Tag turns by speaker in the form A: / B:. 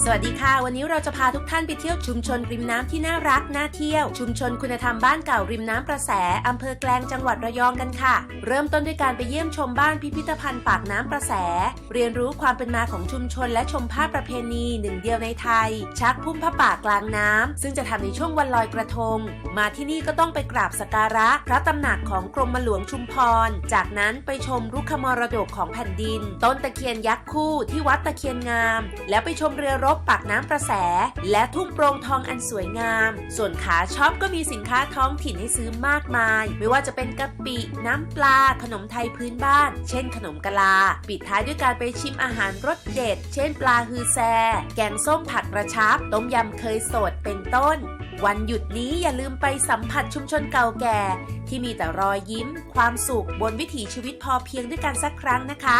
A: สวัสดีค่ะ วันนี้เราจะพาทุกท่านไปเที่ยวชุมชนริมน้ำที่น่ารักน่าเที่ยว ชุมชนคุณธรรมบ้านเก่าริมน้ำประแสอำเภอแกลงจังหวัดระยองกันค่ะ เริ่มต้นด้วยการไปเยี่ยมชมบ้านพิพิธภัณฑ์ปากน้ำประแส เรียนรู้ความเป็นมาของชุมชนและชมภาพประเพณีหนึ่งเดียวในไทย ชักพุ่มผ้าป่ากลางน้ำซึ่งจะทำในช่วงวันลอยกระทง มาที่นี่ก็ต้องไปกราบสักการะ พระตำหนักของกรมหลวงชุมพร จากนั้นไปชมรุกขมรดกของแผ่นดิน ต้นตะเคียนยักษ์คู่ที่วัดตะเคียนงาม แล้วไปชมเรือรบปากน้ำประแส และทุ่งโปร่งทองอันสวยงาม ส่วนขาช็อปก็มีสินค้าท้องถิ่นให้ซื้อมากมาย ไม่ว่าจะเป็นกะปิ น้ำปลา ขนมไทยพื้นบ้าน เช่นขนมกะลา ปิดท้ายด้วยการไปชิมอาหารรสเด็ด เช่นปลาฮือแซ แกงส้มผัดกระชับ ต้มยำเคยสด เป็นต้น วันหยุดนี้อย่าลืมไปสัมผัสชุมชนเก่าแก่ ที่มีแต่รอยยิ้ม ความสุขบนวิถีชีวิตพอเพียงด้วยกันสักครั้งนะคะ